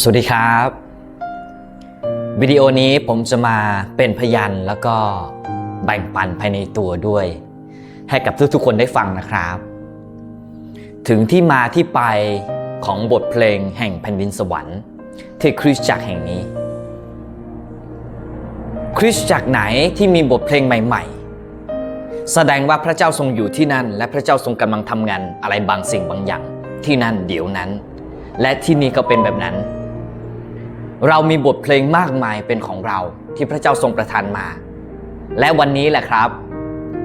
สวัสดีครับ วิดีโอนี้ผมจะมาเป็นพยานแล้วก็แบ่งปันภายในตัวด้วย ให้กับทุกๆคนได้ฟังนะครับ ถึงที่มาที่ไปของบทเพลงแห่งแผ่นดินสวรรค์ ที่คริสตจักรแห่งนี้ คริสตจักรไหนที่มีบทเพลงใหม่ ๆ แสดงว่าพระเจ้าทรงอยู่ที่นั่น และพระเจ้าทรงกำลังทำงานอะไรบางสิ่งบางอย่างที่นั่นเดี๋ยวนั้น และที่นี่ก็เป็นแบบนั้น เรามีบทเพลงมากมายเป็นของเราที่พระเจ้าทรงประทานมา และวันนี้แหละครับ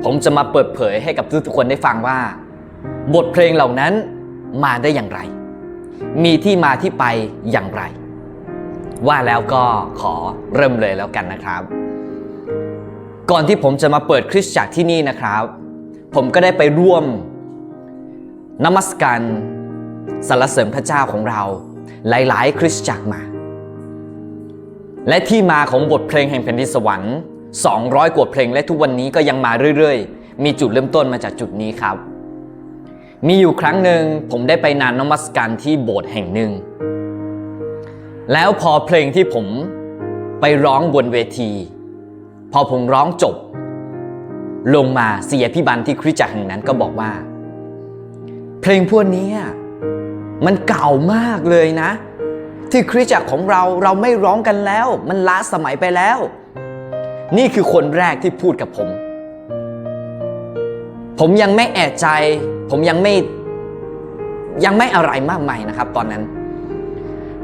ผมจะมาเปิดเผยให้กับทุกๆคนได้ฟังว่า บทเพลงเหล่านั้นมาได้อย่างไร มีที่มาที่ไปอย่างไร ว่าแล้วก็ขอเริ่มเลยแล้วกันนะครับ ก่อนที่ผมจะมาเปิดคริสตจักรที่นี่นะครับ ผมก็ได้ไปร่วมนมัสการสรรเสริญพระเจ้าของเรา หลาย ๆ คริสตจักรมา และที่มาของบทเพลงแห่งแผ่นดินสวรรค์ 200 กว่าเพลงและทุกวันนี้ก็ยังมาเรื่อยๆ มีจุดเริ่มต้นมาจากจุดนี้ครับ มีอยู่ครั้งหนึ่งผมได้ไปนานนมัสการที่โบสถ์แห่งหนึ่ง แล้วพอเพลงที่ผมไปร้องบนเวที พอผมร้องจบ ลงมาเสียพิบันที่คริสตจักรแห่งนั้นก็บอกว่า เพลงพวกนี้มันเก่ามากเลยนะ ที่คริสตจักรของเราเราไม่ร้องกันแล้ว มันล้าสมัยไปแล้ว นี่คือคนแรกที่พูดกับผม ผมยังไม่แอบใจ ผมยังไม่ยังไม่อะไรมากมายนะครับ ตอนนั้น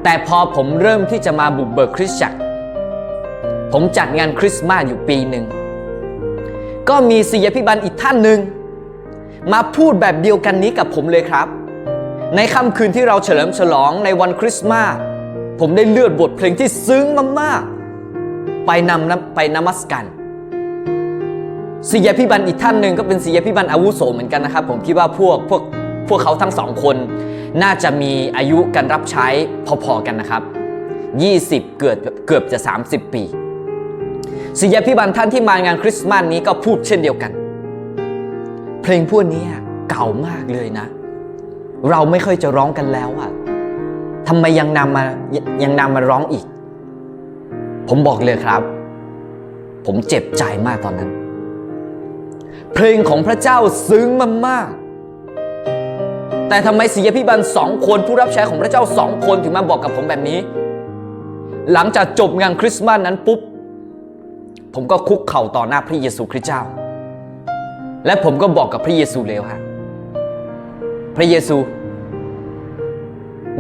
แต่พอผมเริ่มที่จะมาบุกเบิกคริสตจักร ผมจัดงานคริสต์มาสอยู่ปีหนึ่ง ก็มีศิยพิบันอีกท่านหนึ่งมาพูดแบบเดียวกันนี้กับผมเลยครับ ในค่ำคืนที่เราเฉลิมฉลองในวันคริสต์มาส ผมได้เลือดบทเพลงที่ซึ้งมากๆ ไปนำนะไปนมัสการศิยพิบันอีกท่านหนึ่งก็เป็นศิยพิบันอาวุโสเหมือนกันนะครับ ผมคิดว่าพวกพวกพวกเขาทั้งสองคน น่าจะมีอายุการรับใช้พอๆกันนะครับ 20 เกือบเกือบจะ 30 ปีศิยพิบันท่านที่มางานคริสต์มาสนี้ก็พูดเช่นเดียวกัน เพลงพวกนี้เก่ามากเลยนะ เราไม่ค่อยจะร้องกันแล้วอะ ทำไมยังนำมายังนำมาร้องอีก ผมบอกเลยครับ ผมเจ็บใจมากตอนนั้น เพลงของพระเจ้าซึ้งมากๆแต่ทำไมศิยพิบันสองคนผู้รับใช้ของพระเจ้าสองคนถึงมาบอกกับผมแบบนี้ หลังจากจบงานคริสต์มาสนั้นปุ๊บ ผมก็คุกเข่าต่อหน้าพระเยซูคริสต์เจ้า และผมก็บอกกับพระเยซูเลยว่าพระเยซู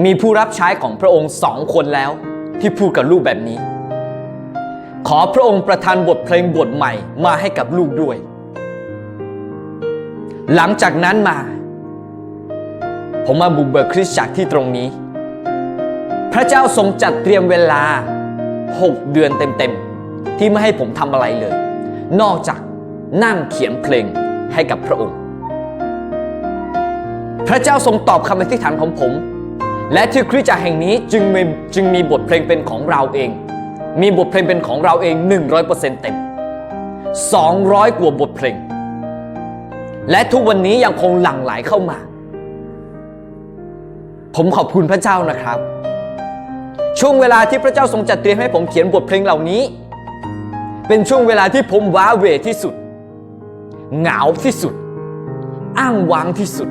มีผู้รับใช้ของพระองค์สองคนแล้ว ที่พูดกับลูกแบบนี้ ขอพระองค์ประทานบทเพลงบทใหม่มาให้กับลูกด้วย หลังจากนั้นมา ผมมาบุกเบิกคริสตจักรที่ตรงนี้ พระเจ้าทรงจัดเตรียมเวลา 6 เดือนเต็มๆ ที่ไม่ให้ผมทำอะไรเลย นอกจากนั่งเขียนเพลงให้กับพระองค์ พระเจ้าทรงตอบคำอธิษฐานของผม และที่คริสตจักรแห่งนี้จึงมีจึงมีบทเพลงเป็นของเราเอง มีบทเพลงเป็นของเราเอง 100%เต็ม 200 กว่าบทเพลง และทุกวันนี้ยังคงหลั่งไหลเข้ามา ผมขอบคุณพระเจ้านะครับ ช่วงเวลาที่พระเจ้าทรงจัดเตรียมให้ผมเขียนบทเพลงเหล่านี้ เป็นช่วงเวลาที่ผมว้าเวที่สุด เหงาที่สุด อ้างว้างที่สุด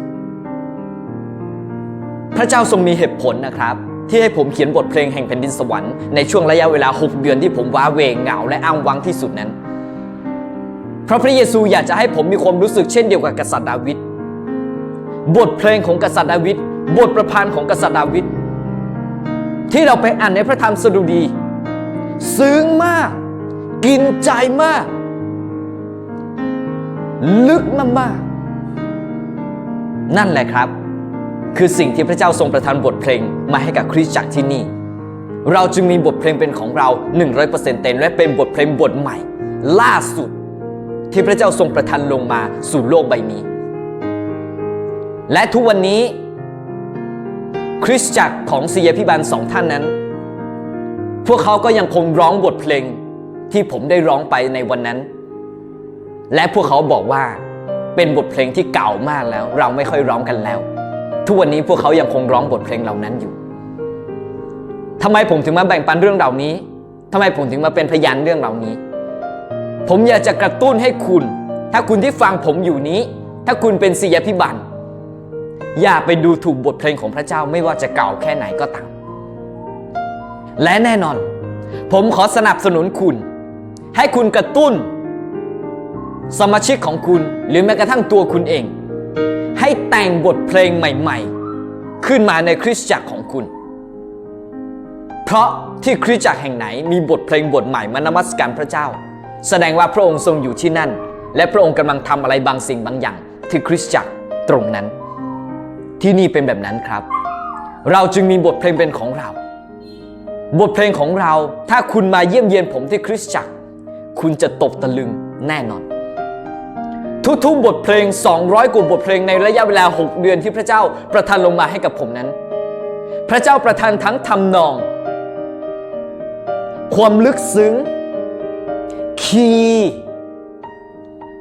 พระเจ้าทรงมีเหตุผลนะครับ ที่ให้ผมเขียนบทเพลงแห่งแผ่นดินสวรรค์ในช่วงระยะเวลา 6 เดือนที่ผมว้าเหวเหงาและอ้างว้างที่สุดนั้น เพราะพระเยซูอยากจะให้ผมมีความรู้สึกเช่นเดียวกับกษัตริย์ดาวิดบทเพลงของกษัตริย์ดาวิดบทประพันธ์ของกษัตริย์ดาวิดที่เราไปอ่านในพระธรรมสดุดี ซึ้งมาก กินใจมาก ลึกมากๆนั่นแหละครับ คือสิ่งที่พระเจ้าทรงประทานบทเพลงมาให้กับคริสตจักรที่นี่ เราจึงมีบทเพลงเป็นของเรา 100%เต็มและเป็นบทเพลงบทใหม่ ล่าสุดที่พระเจ้าทรงประทานลงมาสู่โลกใบนี้ และทุกวันนี้ คริสตจักรของศิยพิบาลสองท่านนั้น พวกเขาก็ยังคงร้องบทเพลงที่ผมได้ร้องไปในวันนั้น และพวกเขาบอกว่าเป็นบทเพลงที่เก่ามากแล้ว เราไม่ค่อยร้องกันแล้ว ทุกวันนี้พวกเขายังคงร้องบทเพลงเหล่านั้นอยู่ทำไมผมถึงมาแบ่งปันเรื่องเหล่านี้ทำไมผมถึงมาเป็นพยานเรื่องเหล่านี้ ผมอยากจะกระตุ้นให้คุณ ถ้าคุณที่ฟังผมอยู่นี้ ถ้าคุณเป็นศิยพิบันอย่าไปดูถูกบทเพลงของพระเจ้าไม่ว่าจะเก่าแค่ไหนก็ตาม และแน่นอน ผมขอสนับสนุนคุณ ให้คุณกระตุ้น สมาชิกของคุณหรือแม้กระทั่งตัวคุณเอง ให้แต่งบทเพลงใหม่ๆ ขึ้นมาในคริสตจักรของคุณ เพราะที่คริสตจักรแห่งไหนมีบทเพลงบทใหม่มานมัสการพระเจ้า แสดงว่าพระองค์ทรงอยู่ที่นั่น และพระองค์กำลังทำอะไรบางสิ่งบางอย่าง ที่คริสตจักรตรงนั้น ที่นี่เป็นแบบนั้นครับ เราจึงมีบทเพลงเป็นของเรา บทเพลงของเราถ้าคุณมาเยี่ยมเยียนผมที่คริสตจักร คุณจะตกตะลึงแน่นอน ทุกๆบทเพลง 200กว่าบทเพลงในระยะเวลา 6 เดือนที่พระเจ้าประทานลงมาให้กับผมนั้น พระเจ้าประทานทั้งทำนอง ความลึกซึ้ง คีย์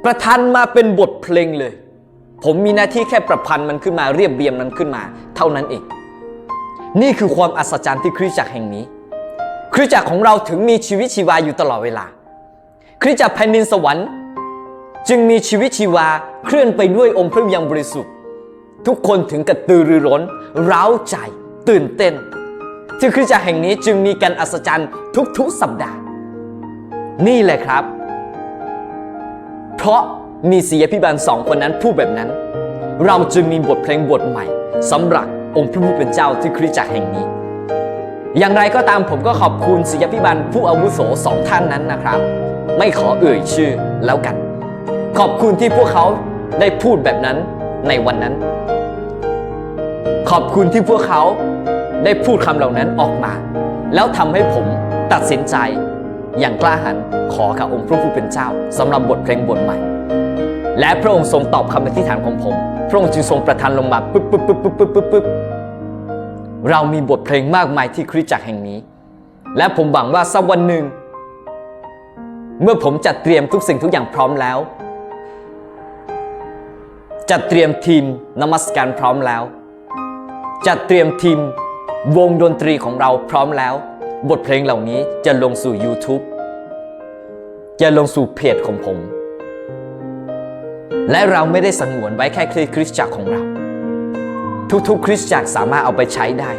ประทานมาเป็นบทเพลงเลย ผมมีหน้าที่แค่ประพันธ์มันขึ้นมาเรียบเรียงมันขึ้นมา เท่านั้นเอง นี่คือความอัศจรรย์ที่คริสตจักรแห่งนี้ คริสตจักรของเราถึงมีชีวิตชีวาอยู่ตลอดเวลา คริสตจักรแผ่นดินสวรรค์ จึงมีชีวิตชีวาเคลื่อนไปด้วยองค์พระวิญญาณบริสุทธิ์ ทุกคนถึงกระตือรือร้น ร้าวใจ ตื่นเต้นที่คริสตจักรแห่งนี้จึงมีการอัศจรรย์ทุกๆสัปดาห์ นี่แหละครับ เพราะมีศิยพิบาลสองคนนั้นพูดแบบนั้น เราจึงมีบทเพลงบทใหม่สำหรับองค์พระผู้เป็นเจ้าที่คริสตจักรแห่งนี้ อย่างไรก็ตามผมก็ขอบคุณศิยพิบาลผู้อาวุโสสองท่านนั้นนะครับ ไม่ขอเอ่ยชื่อแล้วกัน ขอบคุณที่พวกเขาได้พูดแบบนั้นในวันนั้น ขอบคุณที่พวกเขาได้พูดคำเหล่านั้นออกมา แล้วทำให้ผมตัดสินใจอย่างกล้าหาญขอกับองค์พระผู้เป็นเจ้าสำหรับบทเพลงบทใหม่ และพระองค์ทรงตอบคำอธิษฐานของผม พระองค์จึงทรงประทานลงมาปึ๊บปึ๊บปึ๊บปึ๊บปึ๊บปึ๊บปึ๊บเรามีบทเพลงมากมายที่คริสตจักรแห่งนี้ และผมหวังว่าสักวันหนึ่ง เมื่อผมจัดเตรียมทุกสิ่งทุกอย่างพร้อมแล้ว จัดเตรียมทีมนมัสการพร้อมแล้ว จัดเตรียมทีมวงดนตรีของเราพร้อมแล้ว บทเพลงเหล่านี้จะลงสู่ YouTube จะลงสู่เพจของผม และเราไม่ได้สังวนไว้แค่คริสตจักรของเรา ทุกๆ คริสตจักรสามารถเอาไปใช้ได้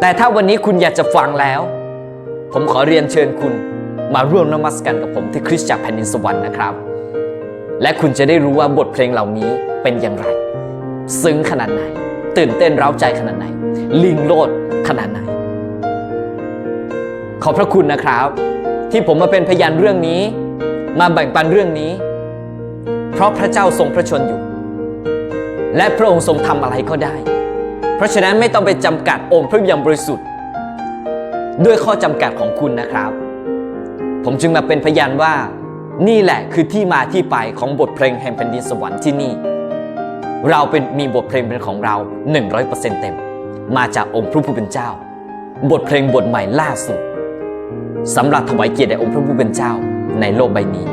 แต่ถ้าวันนี้คุณอยากจะฟังแล้ว ผมขอเรียนเชิญคุณมาร่วมนมัสการกับผมที่คริสตจักรแผ่นดินสวรรค์นะครับ และคุณจะได้รู้ว่าบทเพลงเหล่านี้เป็นอย่างไร ซึ้งขนาดไหน ตื่นเต้นเร้าใจขนาดไหน ลิงโลดขนาดไหน ขอบพระคุณนะครับ ที่ผมมาเป็นพยานเรื่องนี้ มาแบ่งปันเรื่องนี้ เพราะพระเจ้าทรงพระชนอยู่ และพระองค์ทรงทำอะไรก็ได้ เพราะฉะนั้นไม่ต้องไปจำกัดองค์พระวิญญาณบริสุทธิ์ ด้วยข้อจำกัดของคุณนะครับ ผมจึงมาเป็นพยานว่า นี่แหละคือที่มาที่ไปของบทเพลงแห่งแผ่นดินสวรรค์ที่นี่ เราเป็นมีบทเพลงเป็นของเรา 100%เต็ม มาจากองค์พระผู้เป็นเจ้า บทเพลงบทใหม่ล่าสุดสำหรับถวายเกียรติแด่องค์พระผู้เป็นเจ้าในโลกใบนี้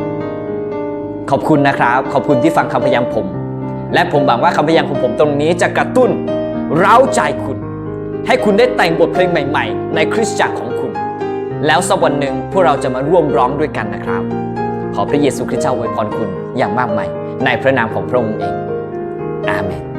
ขอบคุณนะครับ ขอบคุณที่ฟังคำพยายามผม และผมหวังว่าคำพยายามของผมตรงนี้จะกระตุ้น เร้าใจคุณ ให้คุณได้แต่งบทเพลงใหม่ ๆ ในคริสตจักรของคุณ แล้วสักวันหนึ่งพวกเราจะมาร่วมร้องด้วยกันนะครับ ขอพระเยซูคริสต์เจ้าอวยพรคุณอย่างมากมายในพระนามของพระองค์เอง อาเมน